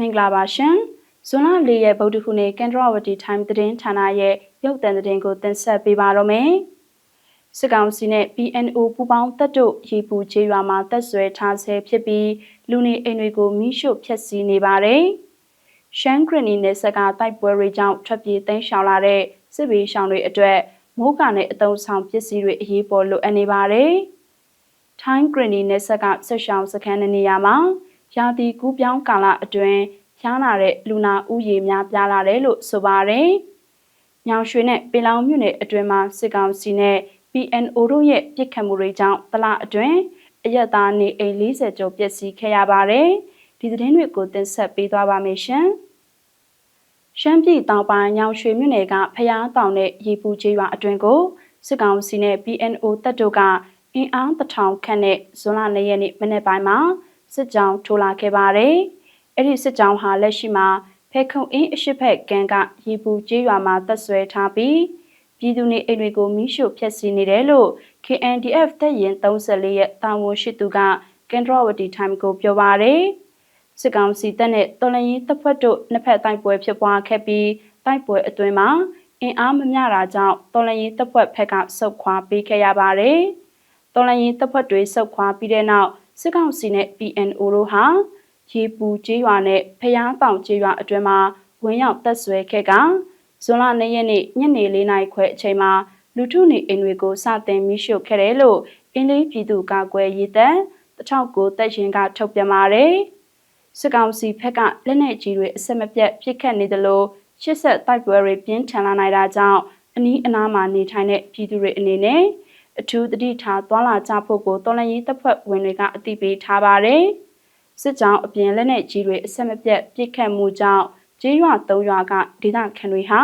မင်္ဂလာပါရှင်ဇွန်လ၄ရက်ဗုဒ္ဓဟူးနေ့ကန်ဒရဝတီ time သတင်းဌာနရဲ့ရုပ်သံသတင်းကိုတင်ဆက်ပေးပါတော့မယ်စစ်ကောင်စီနဲ့ PNO ပူးပေါင်းတပ်တို့ရေပူချေးရွာမှာတပ်ဆွဲထားဆဲဖြစ်ပြီးလူနေအိမ်တွေကိုမိရှို့ဖျက်ဆီးနေပါတယ်ရှမ်းဂရနီနယ်စပ်ကတိုက်ပွဲတွေကြောင့်ထွက်ပြေးသိမ်းရှောင်လာတဲ့စစ်ဘေးရှောင်တွေအတွက်မိုးကနဲ့အတုံးဆောင်ပစ္စည်းတွေအရေးပေါ်လိုအပ်နေပါတယ်။ထိုင်းဂရနီနယ်စပ်ကဆက်ရှောင်စခန်းနေရာမှာ ရာသီကူးပြောင်းကာလအတွင်းဖျားနာတဲ့လူနာဥယေများပြားလာတယ်လို့ဆိုပါတယ်။ညောင်ရွှေနဲ့ပင်လောင်မြို့နယ်အတွင်းမှာစစ်ကောင်စီနဲ့ PNO တို့ရဲ့ပြစ်ခတ်မှုတွေကြောင့်တလအတွင်းအရက်သားနေအိမ်40ကျော်ပျက်စီးခဲ့ရပါတယ်။ဒီသတင်းတွေကိုတင်ဆက်ပေးသွားပါမယ်ရှင်။ရှမ်းပြည်တောင်ပိုင်းညောင်ရွှေမြို့နယ်ကဖျားတောင်နဲ့ရေပူကျေးရွာအတွင်းကိုစစ်ကောင်စီနဲ့ PNO တပ်တို့ကအင်အားတထောင်ခန့်နဲ့ဇွန်လ၂ရက်နေ့မနေ့ပိုင်းမှာ စစ်ကြောင်းထိုးလာခဲ့ပါတယ်။အဲ့ဒီစစ်ကြောင်းဟာလက်ရှိမှာဖဲခုံအင်းအရှိဖက်ကန်ကရေပူကျေးရွာမှာတပ်ဆွဲထားပြီးပြည်သူနေအိမ်တွေကိုမိရှို့ဖျက်ဆီးနေတယ်လို့ KNDF တပ်ရင်34ရဲ့တာဝန်ရှိသူကကန်ဒရဝတီ time ကိုပြောပါတယ်။စစ်ကောင်စီတပ်နဲ့တော်လရင်တပ်ဖွဲ့တို့နှစ်ဖက်တိုက်ပွဲဖြစ်ပွားခဲ့ပြီးတိုက်ပွဲအတွင်းမှာအင်အားမမျှတာကြောင့်တော်လရင်တပ်ဖွဲ့ဖက်ကဆုတ်ခွာပေးခဲ့ရပါတယ်။တော်လရင်တပ်ဖွဲ့တွေဆုတ်ခွာပြီးတဲ့နောက် စစ်ကောင်စီနဲ့ PNO တို့ဟာရေပူကျေးရွာနဲ့ဖျားတောင်ကျေးရွာအတွင်းမှာဝင်ရောက်တပ်ဆွဲခဲ့ကဇွန်လ၂ရက်နေ့ညနေ၄နာရီခွဲအချိန်မှာလူထုနေအိမ်တွေကိုစတင်မိရှို့ခဲ့တယ်လို့အင်းလေးပြည်သူ့ကာကွယ်ရေးတပ်တထောက်ကိုတပ်ရင်ကထုတ်ပြန်ပါတယ်။စစ်ကောင်စီဘက်ကလက်နက်ကြီးတွေအဆက်မပြတ်ပစ်ခတ်နေသလိုရှစ်ဆက်တိုက်ပွဲတွေပြင်းထန်လာနိုင်တာကြောင့်အနီးအနားမှာနေထိုင်တဲ့ပြည်သူတွေအနေနဲ့ အထူးတတိထားသွားလာကြဖို့ကိုတော်လန်ရေးတပ်ဖွဲ့ဝင်တွေကအသိပေးထားပါတယ်။စစ်ကြောင်းအပြင်လက်နက်ကြီးတွေအဆက်မပြတ်ပစ်ခတ်မှုကြောင့်ကျေးရွာ၃ရွာကဒေသခံတွေဟာ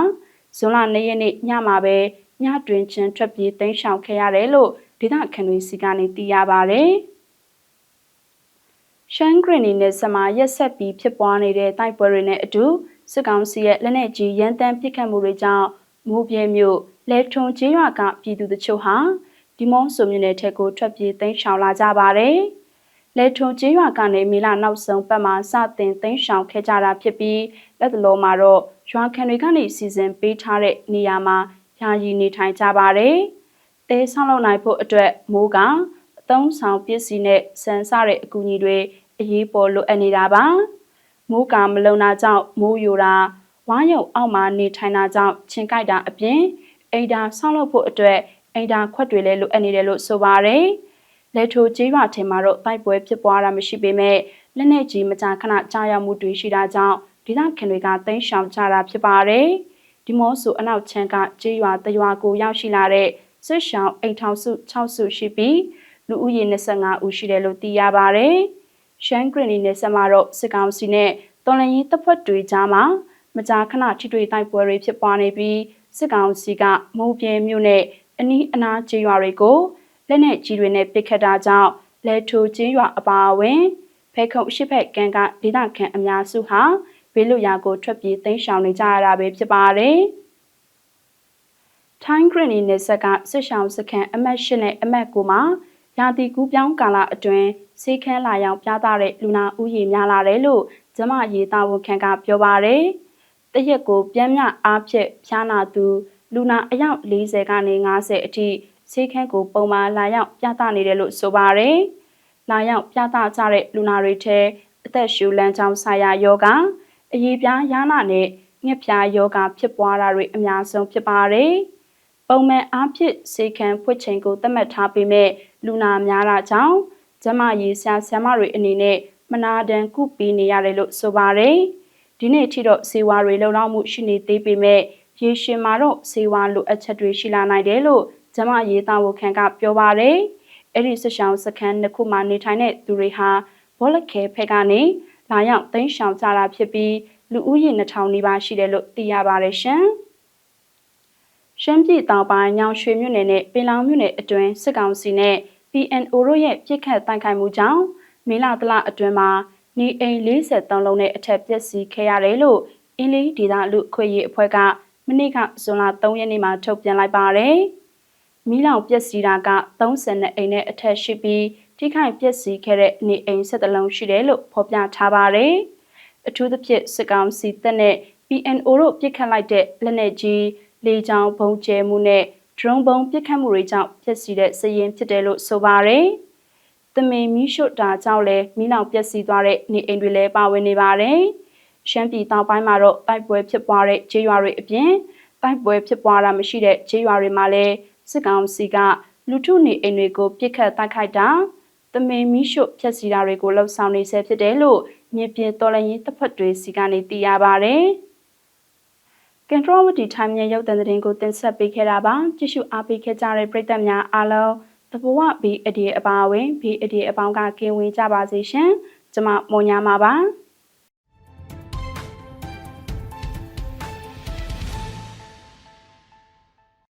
ဇွန်လ၂ရက်နေ့ညမှာပဲညတွင်ချင်းထွက်ပြေးတိမ်းရှောင်ခဲ့ရတယ်လို့ဒေသခံတွေစီကနေသိရပါတယ်။ရှမ်းဂရနီနယ်စမာရက်ဆက်ပြီးဖြစ်ပွားနေတဲ့တိုက်ပွဲတွေနဲ့အတူစစ်ကောင်စီရဲ့လက်နက်ကြီးရန်တမ်းပစ်ခတ်မှုတွေကြောင့်မိုးပြဲမြို့လဲထုံကျေးရွာကပြည်သူတချို့ဟာ ဒီမုံဆိုမြနယ်ထက်ကိုထွက်ပြေးသိမ်းရှောင်လာကြပါတယ်။လဲထုံကျေးရွာကနေမေလနောက်ဆုံးပတ်မှာစတင်သိမ်းရှောင်ခဲ့ကြတာဖြစ်ပြီးလက်တလုံးမှာတော့ရွာခံတွေကနေစီစဉ်ပေးထားတဲ့နေရာမှာယာယီနေထိုင်ကြပါတယ်။တဲဆောင်လုပ်နိုင်ဖို့အတွက်မိုးကအသုံးဆောင်ပစ္စည်းနဲ့ဆန်စတဲ့အကူအညီတွေအရေးပေါ်လိုအပ်နေတာပါ။မိုးကမလုံတာကြောင့်မိုးယိုတာဝါရုံအောက်မှာနေထိုင်တာကြောင့်ချင်းကြိုက်တာအပြင်အိမ်ဒါဆောက်လုပ်ဖို့အတွက် အိမ်ဒါခွက်တွေလည်းလိုအပ်နေတယ်လို့ဆိုပါတယ်။လက်ထိုကျေးရွာထင်မှာတော့တိုက်ပွဲဖြစ်ပွားတာမရှိပေမဲ့လက်နက်ကြီးမကြာခဏကြားရမှုတွေရှိတာကြောင့်ဒေသခံတွေကတိမ်းရှောင်ကြတာဖြစ်ပါတယ်။ဒီမော့ဆိုအနောက်ချမ်းကကျေးရွာတရွာကိုရောက်ရှိလာတဲ့စစ်ရှောင်းအိမ်ထောင်စု6စုရှိပြီးလူဦးရေ25ဦးရှိတယ်လို့သိရပါတယ်။ရှမ်းဂရနီနယ်ဆက်မှာတော့စစ်ကောင်စီနဲ့တော်လန်ရေးတပ်ဖွဲ့တွေကြားမှာမကြာခဏထိတွေ့တိုက်ပွဲတွေဖြစ်ပွားနေပြီးစစ်ကောင်စီကမုံပြဲမြို့နဲ့ အနီးအနားကျေးရွာတွေကိုလက်နက်ကြီးတွေနဲ့ပစ်ခတ်တာကြောင့်လဲထိုကျေးရွာအပါအဝင်ဖဲခုံရှိဖက်ကန်ကဒေသခံအများစုဟာဘေးလွတ်ရာကိုထွက်ပြေးတိမ်းရှောင်နေကြရတာပဲဖြစ်ပါတယ်။ထိုင်းဂရနီနယ်ဆက်ကစစ်ရှောင်းစခန်းအမတ်၈နဲ့အမတ်9မှာရာသီကူးပြောင်းကာလအတွင်းဆေးခန်းလာရောက်ပြသတဲ့လူနာဥယျာဉ်များလာတယ်လို့ကျမရေးသားဝန်ခံကပြောပါတယ်။တရက်ကိုပြန်မြအားဖြင့်ဖြားနာသူ လူနာအယောက်40ကနေ50အထိဆေးခန်းကိုပုံမှန်လာရောက်ပြသနေတယ်လို့ဆိုပါတယ်။လာရောက်ပြသကြတဲ့လူနာတွေထဲအသက်ရှူလမ်းကြောင်းဆိုင်ရာယောဂအရေးပြားရနာနဲ့ငှက်ပြားယောဂဖြစ်ပွားတာတွေအများဆုံးဖြစ်ပါတယ်။ပုံမှန်အားဖြင့်ဆေးခန်းဖွင့်ချိန်ကိုသတ်မှတ်ထားပေမဲ့လူနာများတာကြောင့်ကျမရေးဆရာဆရာမတွေအနေနဲ့မနာတန်ကုပေးနေရတယ်လို့ဆိုပါတယ်။ဒီနေ့ထိတော့စေဝါတွေလုံလောက်မှုရှိနေသေးပေမဲ့ ရေရှင်မှာတော့စေဝါလိုအပ်ချက်တွေရှိလာနိုင်တယ်လို့ကျမရေးသားဖို့ခံကပြောပါတယ်။အဲ့ဒီဆက်ရှောင်းစခန်းတစ်ခုမှာနေထိုင်တဲ့သူတွေဟာဘောလခဲဖက်ကနေလာရောက်သိမ်းရှောင်ကြတာဖြစ်ပြီးလူဦးရေ2000နီးပါးရှိတယ်လို့သိရပါတယ်ရှင်။ရှမ်းပြည်တောင်ပိုင်းညောင်ရွှေမြို့နယ်နဲ့ပင်လောင်မြို့နယ်အတွင်းစစ်ကောင်စီနဲ့ PNO တို့ရဲ့ပြစ်ခတ်တိုက်ခိုက်မှုကြောင့်မေလတလအတွင်းမှာနေအိမ်43လုံးနဲ့အထက်ပျက်စီးခဲ့ရတယ်လို့အင်းလေးဒေသလူခွေရေးအဖွဲ့က မနေ့ကဇွန်လ3ရက်နေ့မှာထုတ်ပြန်လိုက်ပါတယ်။မိလောင်ပျက်စီးတာက32အိမ်နဲ့အထက်ရှိပြီးထိခိုက်ပျက်စီးခဲ့တဲ့နေအိမ်7လုံးရှိတယ်လို့ဖော်ပြထားပါတယ်။အထူးသဖြင့်စစ်ကောင်စီတပ်နဲ့ PNO တို့ပြစ်ခတ်လိုက်တဲ့လက်နက်ကြီးလေကြောင်းဘုံကျဲမှုနဲ့ drone ဘုံပြစ်ခတ်မှုတွေကြောင့်ဖြစ်စီတဲ့စည်ရင်ဖြစ်တယ်လို့ဆိုပါတယ်။တမင်မီးရှို့တာကြောင့်လည်းမိလောင်ပျက်စီးသွားတဲ့နေအိမ်တွေလည်းပါဝင်နေပါတယ်။ ရှမ်းပြည်တောင်ပိုင်းမှာတော့တိုက်ပွဲဖြစ်ပွားတဲ့ခြေရွာတွေအပြင်တိုက်ပွဲဖြစ်ပွားတာမရှိတဲ့ခြေရွာတွေမှာလည်းစစ်ကောင်စီကလူထုနေအိမ်တွေကိုပြစ်ခတ်တိုက်ခိုက်တာတမင်မီးရှို့ဖျက်ဆီးတာတွေကိုလှုံ့ဆော်နေဆဲဖြစ်တယ်လို့မြေပြင်တော်လှန်ရေးတပ်ဖွဲ့တွေစီကနေသိရပါတယ်။ကန်ထရဝတီထိုင်းမြန်ရုပ်သံသတင်းကိုတင်ဆက်ပေးခဲ့တာပါကြည့်ရှုအားပေးခဲ့ကြတဲ့ပရိသတ်များအားလုံးတဘဝဘီအဒီအပါဝင်ဘီအဒီအပေါင်းကကင်းဝေးကြပါစေရှင် ကျွန်မမွန်ညာမှာပါ